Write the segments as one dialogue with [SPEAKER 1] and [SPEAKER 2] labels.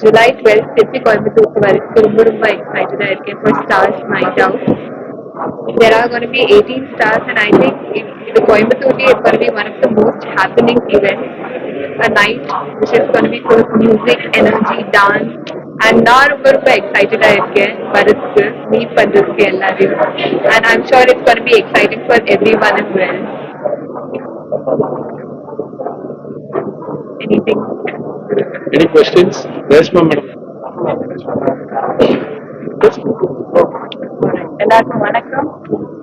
[SPEAKER 1] July twelve திருப்பி கோயம்புத்தூருக்கு வரதுக்கு ரொம்ப ரொம்ப எக்ஸைட்டடாக இருக்கேன் for stars night out there are going to be 18 stars and I think in, in the Coimbatore it's going to be one of the most happening events. A night which is going to be full of music, energy, dance and நான் ரொம்ப ரொம்ப எக்ஸைட்டடாக இருக்கேன் வரதுக்கு meet பண்ணுறதுக்கு எல்லாரையும் and I'm sure it's going to be exciting for everyone as well. Anything?
[SPEAKER 2] Any questions? Reshma madam.
[SPEAKER 3] எல்லாருக்கும் வணக்கம்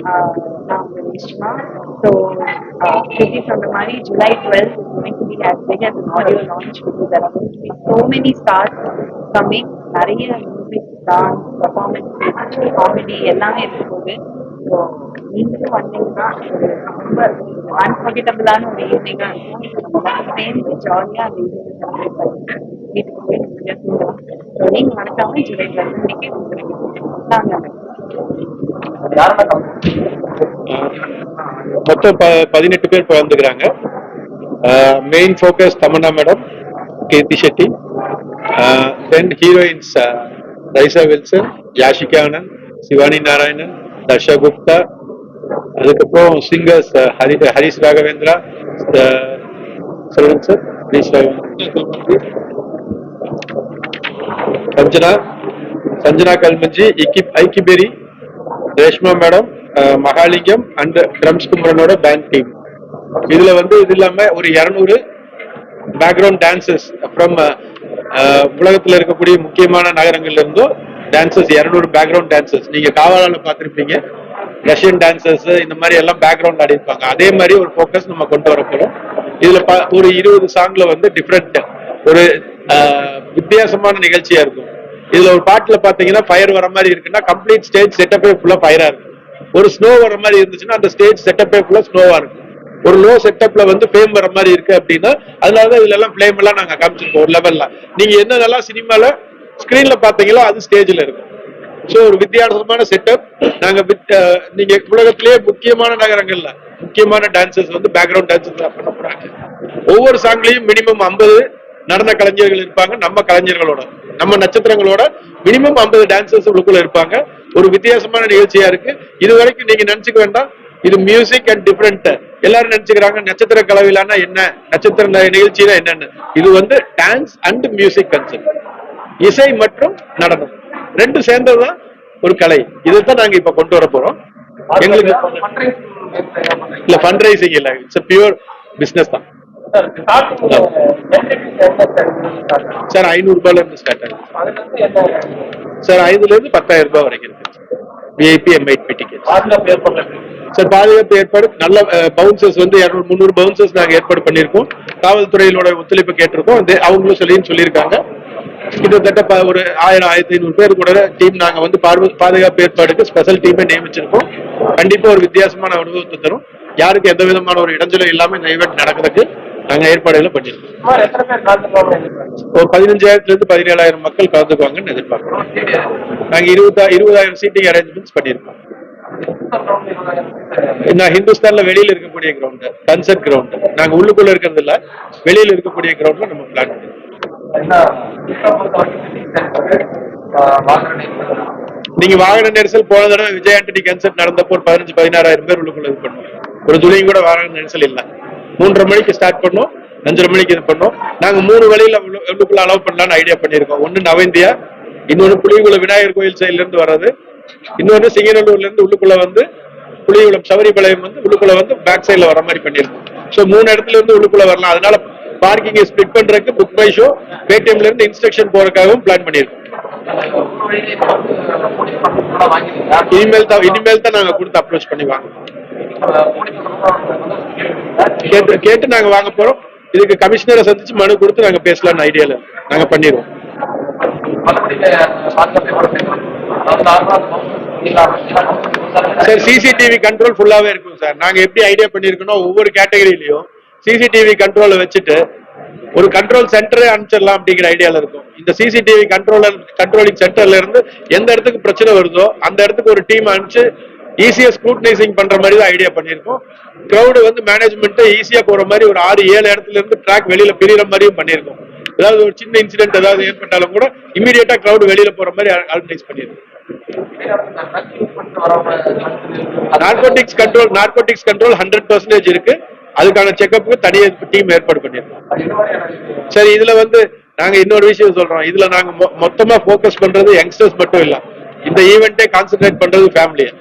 [SPEAKER 3] ஆஹ் நான் உங்க ரேஷ்மா ஸோ கிருதி சொன்ன மாதிரி July twelve going to be as big as an audio launch because there are going to be so many stars coming நிறைய music dance performance comedy எல்லாமே இருக்க போகுது ஸோ நீங்களும் வந்தீங்கன்னா ஒரு ரொம்ப அன்ஃபர்கெட்டபிளான ஒரு ஈவினிங்காக இருக்கும் நம்ம எல்லாரும் சேர்ந்து ஜாலியாக அந்த ஈவினிங் செலிப்ரேட் பண்ணி வீட்டுக்கு போய் நிம்மதியாக தூங்கலாம் ஸோ நீங்கள் மறக்காம ஜூலை டுவெல்
[SPEAKER 2] மொத்தம்? ப- பதினெட்டு பேர் கலந்துக்கிறாங்க main focus Tamannaah madam Keerthy Shetty then heroines Raiza Wilson Yashika Anand Shivani Narayanan Darsha Gupta அதுக்கப்புறம் சிங்கர்ஸ் ஹரி ஹரிஷ் ராகவேந்திரா சொல்லுங்க சார் ஹரிஷ் சஞ்சனா சஞ்சனா கல்மஞ்சி இக்கி Aikiberry Reshma madam Mahalingam and drums குமரனோட band team இதுல வந்து இது இல்லாம ஒரு இருநூறு பேக்ரவுண்ட் டான்சஸ் ஃப்ரம் உலகத்துல இருக்கக்கூடிய முக்கியமான நகரங்கள்ல இருந்தும் டான்சஸ் இருநூறு பேக்ரவுண்ட் டான்சஸ் நீங்க காவலால பாத்திருப்பீங்க ரஷ்யன் டான்சர்ஸ் இந்த மாதிரி எல்லாம் பேக்ரவுண்ட் ஆடி இருப்பாங்க அதே மாதிரி ஒரு ஃபோக்கஸ் நம்ம கொண்டு வர போறோம் இதுல ப- ஒரு இருபது சாங்ல வந்து டிஃப்ரெண்ட் ஒரு வித்தியாசமான நிகழ்ச்சியா இருக்கும். இதுல ஒரு பாட்டுல பாத்தீங்கன்னா ஃபயர் வர மாதிரி இருக்குன்னா கம்ப்ளீட் ஸ்டேஜ் செட்டப்பே ஃபுல்லா ஃபயரா இருக்கும். ஒரு ஸ்னோ வர மாதிரி இருந்துச்சுன்னா அந்த ஸ்டேஜ் செட்டப்பே ஃபுல்லா ஸ்னோவா இருக்கும். ஒரு லோ செட்டப்ல வந்து ஃபேம் வர மாதிரி இருக்கு அப்படின்னா அதனாலதான் இதுல எல்லாம் ஃபிளேம் எல்லாம் நாங்க காமிச்சிருக்கோம் ஒரு லெவல்ல நீங்க என்னென்னலாம் சினிமால ஸ்கிரீன்ல பாத்தீங்களோ அது ஸ்டேஜ்ல இருக்கும். ஸோ ஒரு வித்தியாசமான செட்டப் நாங்க நீங்க உலகத்திலேயே முக்கியமான நகரங்கள்ல முக்கியமான டான்சர்ஸ் வந்து பேக்ரவுண்ட் டான்சர்ஸ் பண்ண போறாங்க. ஒவ்வொரு சாங்லயும் மினிமம் 50 நடன கலைஞர்கள் இருப்பாங்க நம்ம கலைஞர்களோட நம்ம நட்சத்திரங்களோட மினிமம் 50 டான்சர்ஸ் உள்ளுக்குள்ள இருப்பாங்க. ஒரு வித்தியாசமான நிகழ்ச்சியா இருக்கு. இது வரைக்கும் நீங்க நினைச்சுக்க வேண்டாம். இது மியூசிக் அண்ட் டிஃப்ரெண்ட் எல்லாரும் நினைச்சுக்கிறாங்க நட்சத்திர கலவையிலான என்ன? நட்சத்திர ந- நிகழ்ச்சினா என்னன்னு. இது வந்து டான்ஸ் அண்ட் மியூசிக் கன்செப்ட் இசை மற்றும் நடனம். ரெண்டும் சேர்ந்ததுதான் ஒரு கலை. இதைத்தான் நாங்க இப்ப கொண்டு வர போறோம். எங்களுக்கு இல்ல ஃபண்ட் ரைசிங் இல்ல இட்ஸ் பியூர் பிசினஸ் தான். சார் ஐநூறு ரூபாயில இருந்து ஸ்டார்ட் ஆகுது. சார் ஐந்துல இருந்து பத்தாயிரம் ரூபாய் வரைக்கும் இருக்கு. விஐபி எம்ஐபி டிக்கெட் சார் பாதுகாப்பு ஏற்பாடு நல்ல பவுன்சர்ஸ் வந்து இரநூறு முந்நூறு பவுன்சர்ஸ் நாங்க ஏற்பாடு பண்ணியிருக்கோம். காவல்துறையினோட ஒத்துழைப்பு கேட்டிருக்கோம். அவங்களும் சொல்லின்னு சொல்லியிருக்காங்க. கிட்டத்தட்ட ஒரு ஆயிரம் ஆயிரத்தி ஐநூறு பேர் கூட டீம் நாங்க வந்து பாதுகாப்பு ஏற்பாடுக்கு ஸ்பெஷல் டீமை நியமிச்சிருக்கோம். கண்டிப்பா ஒரு வித்தியாசமான அனுபவத்தை தரும். யாருக்கு எந்த விதமான ஒரு இடைஞ்சலும் இல்லாம இந்த ஈவெண்ட் நடக்கிறதுக்கு நாங்க ஏற்பாடுகளை பண்ணிருக்கோம் ஒரு பதினஞ்சாயிரத்துல இருந்து பதினேழாயிரம் மக்கள் கலந்துக்குவாங்கன்னு எதிர்பார்க்கிறோம். நாங்க இருபதா இருபதாயிரம் சீட்டிங் அரேஞ்ச்மெண்ட்ஸ் பண்ணிருக்கோம் நான் ஹிந்துஸ்தான்ல வெளியில இருக்கக்கூடிய கிரவுண்ட் கன்சர்ட் கிரவுண்ட் நாங்க உள்ளுக்குள்ள இருக்கிறது இல்ல வெளியில இருக்கக்கூடிய கிரவுண்ட்ல நம்ம பிளான் பண்ணிருக்கோம் நீங்க வாகன நெரிசல் போன தடவை விஜய் ஆண்டனி கன்சர்ட் நடந்தப்போ ஒரு பதினஞ்சு பதினாறாயிரம் பேர் உள்ளுக்குள்ள இது பண்ணோம் ஒரு துளியும் கூட வாகன நெரிசல் இல்ல. மூன்றரை மணிக்கு ஸ்டார்ட் பண்ணோம் அஞ்சரை மணிக்கு இது பண்ணோம் நாங்க மூணு வழியில உள்ள- உள்ளுக்குள்ள அலோவ் பண்ணலாம்னு ஐடியா பண்ணிருக்கோம் ஒன்னு நவேந்தியா இன்னொன்னு புளியகுளம் விநாயகர் கோயில் சைட்ல இருந்து வர்றது. இன்னொன்னு சிங்கநல்லூர்ல இருந்து உள்ளுக்குள்ள வந்து புளியகுளம் சபரிபாளையம் வந்து உள்ளுக்குள்ள வந்து பேக் சைட்ல வர மாதிரி பண்ணிருக்கோம் சோ மூணு இடத்துல இருந்து உள்ளுக்குள்ள வரலாம். அதனால பார்க்கிங்கை ஸ்பிளிட் பண்றதுக்கு புக் பை ஷோ பேடிஎம்ல இருந்து இன்ஸ்ட்ரக்ஷன் போறதுக்காகவும் பிளான் பண்ணிருக்கோம் இனிமேல் தான் இனிமேல் தான் நாங்க கொடுத்து அப்ரோச் பண்ணி வாங்க கேட்டு கேட்டு நாங்க வாங்க போறோம். இதுக்கு கமிஷனரை சந்திச்சு மனு கொடுத்து நாங்க பேசலாம்னு ஐடியால நாங்க பண்ணிடுவோம் சார் சிசிடிவி கண்ட்ரோல் ஃபுல்லாவே இருக்கும் சார். நாங்க எப்படி ஐடியா பண்ணிருக்கோம் ஒவ்வொரு கேட்டகரியிலயும் சிசிடிவி கண்ட்ரோலை வச்சுட்டு ஒரு கண்ட்ரோல் சென்டரே அனுப்பிச்சிடலாம் அப்படிங்கிற ஐடியாவில் இருக்கும். இந்த சிசிடிவி கண்ட்ரோலர் கண்ட்ரோலிங் சென்டர்ல இருந்து எந்த இடத்துக்கு பிரச்சனை வருதோ அந்த இடத்துக்கு ஒரு டீம் அனுப்பிச்சு ஈஸியா ஸ்க்ரூட்னைசிங் பண்ற மாதிரி தான் ஐடியா பண்ணியிருக்கோம். கிரௌடு வந்து மேனேஜ்மெண்ட் ஈஸியா போற மாதிரி ஒரு ஆறு ஏழு இடத்துல இருந்து ட்ராக் வெளியில பிரியிற மாதிரியும் பண்ணியிருக்கோம். ஏதாவது ஒரு சின்ன இன்சிடென்ட் ஏதாவது ஏற்பட்டாலும் கூட இமீடியட்டா கிரௌட் வெளியில போற மாதிரி ஆர்கனைஸ் பண்ணியிருக்கோம். Narcotics control narcotics control hundred percentage இருக்கு. அதுக்கான செக்கப்புக்கு தனியாக டீம் ஏற்பாடு பண்ணியிருக்கோம். சரி இதுல வந்து நாங்க இன்னொரு விஷயம் சொல்றோம். இதுல நாங்க மொ- மொத்தமா ஃபோக்கஸ் பண்றது யங்ஸ்டர்ஸ் மட்டும் இல்ல. இந்த ஈவெண்ட்டே கான்சென்ட்ரேட் பண்றது ஃபேமிலியை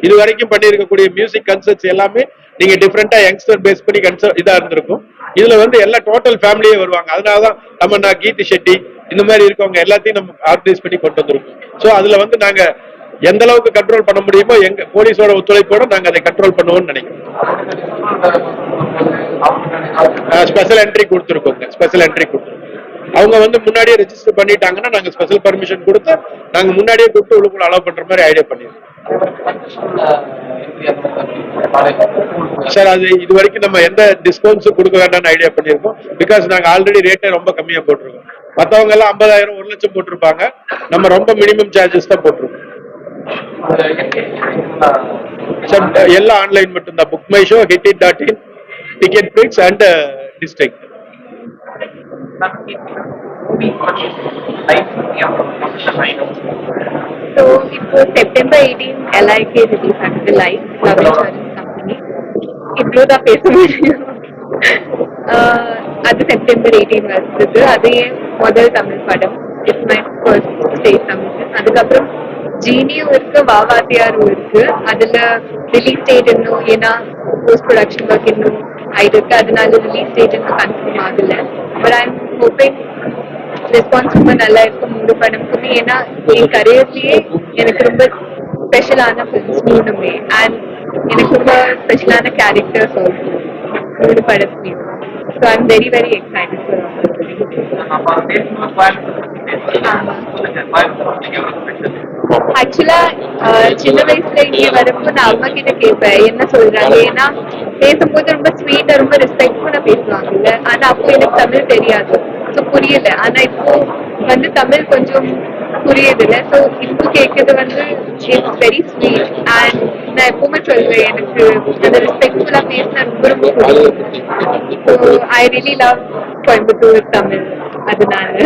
[SPEAKER 2] இது வரைக்கும் பண்ணியிருக்கக்கூடிய மியூசிக் கன்சர்ட்ஸ் எல்லாமே நீங்க டிஃப்ரெண்டா யங்ஸ்டர் பேஸ் பண்ணி கன்சர்ட் இதா இருந்திருக்கும். இதுல வந்து எல்லா டோட்டல் ஃபேமிலியே வருவாங்க. அதனாலதான் நம்ம நான் கீர்த்தி ஷெட்டி இந்த மாதிரி இருக்கவங்க எல்லாத்தையும் நம்ம ஆர்கனைஸ் பண்ணி கொண்டு வந்திருக்கோம். சோ அதுல வந்து நாங்க எந்த அளவுக்கு கண்ட்ரோல் பண்ண முடியுமோ எங்க போலீஸோட ஒத்துழைப்போட நாங்க அதை கண்ட்ரோல் பண்ணுவோம்னு நினைக்கிறோம். ஸ்பெஷல் என்ட்ரி கொடுத்துருக்கோங்க ஸ்பெஷல் என்ட்ரி கொடுத்துருக்கோம் அவங்க வந்து முன்னாடியே ரெஜிஸ்டர் பண்ணிட்டாங்கன்னா நாங்க ஸ்பெஷல் பர்மிஷன் கொடுத்து நாங்க முன்னாடியே கூப்பிட்டு உள்ளுக்குள்ள அலோவ் பண்ற மாதிரி ஐடியா பண்ணிருக்கோம் சார் அது இது வரைக்கும் நம்ம எந்த டிஸ்கவுண்ட்ஸும் கொடுக்க வேண்டாம்னு ஐடியா பண்ணியிருக்கோம். பிகாஸ் நாங்க ஆல்ரெடி ரேட்டை ரொம்ப கம்மியா போட்டிருக்கோம். மற்றவங்க எல்லாம் ஐம்பதாயிரம் ஒரு லட்சம் போட்டிருப்பாங்க. நம்ம ரொம்ப மினிமம் சார்ஜஸ் தான் போட்டிருக்கோம். சார் எல்லாம் ஆன்லைன் மட்டும்தான். BookMyShow hit it dot in ticket prices and district
[SPEAKER 1] so இப்போ செப்டம்பர் எயிட்டீன் எல்ஐகே ரிலீஸ் ஆகுது லைவ் லவ் இன்சூரன்ஸ் கம்பெனி இவ்வளோ தான் பேச முடியும் ஆஹ் அது செப்டம்பர் எயிட்டீன் வருது அது என் முதல் தமிழ் படம் it's my first state Tamil அதுக்கப்புறம் ஜீனியும் இருக்கு வாவாத்தியாரும் இருக்கு. அதுல ரிலீஸ் டேட் இன்னும் ஏன்னா போஸ்ட் ப்ரொடக்ஷன் ஒர்க் இன்னும் ஆயிருக்கு. அதனால ரிலீஸ் டேட் இன்னும் கன்ஃபார்ம் ஆகல. But I am hoping response ரொம்ப நல்லா இருக்கும். மூணு படமுக்குமே ஏன்னா என் கரியர்லயே எனக்கு ரொம்ப ஸ்பெஷலான ஃபிலிம்ஸ் மூணுமே. அண்ட் எனக்கு ரொம்ப ஸ்பெஷலான கேரக்டர்ஸ் ஆல்சோ மூணு படத்துலையும் so I am very very excited ஆக்சுவலா uh, சின்ன வயசுல இங்க வரப்போ நான் அம்மா கிட்ட கேட்பேன் என்ன சொல்றாங்க? ஏன்னா பேசும்போது ரொம்ப ஸ்வீட்டா ரொம்ப ரெஸ்பெக்ட்ஃபுல்லா பேசுவாங்கல்ல. ஆனா அப்போ எனக்கு தமிழ் தெரியாது. ஸோ புரியல. ஆனா இப்போ வந்து தமிழ் கொஞ்சம் புரியுதுல்ல. ஸோ இப்போ கேட்கறது வந்து இட்ஸ் வெரி ஸ்வீட் அண்ட் நான் எப்பவுமே சொல்வேன் எனக்கு அந்த ரெஸ்பெக்ட்ஃபுல்லா பேசினா ரொம்ப ரொம்ப பிடிக்கும். So I really love Coimbatore Tamil. அதனால.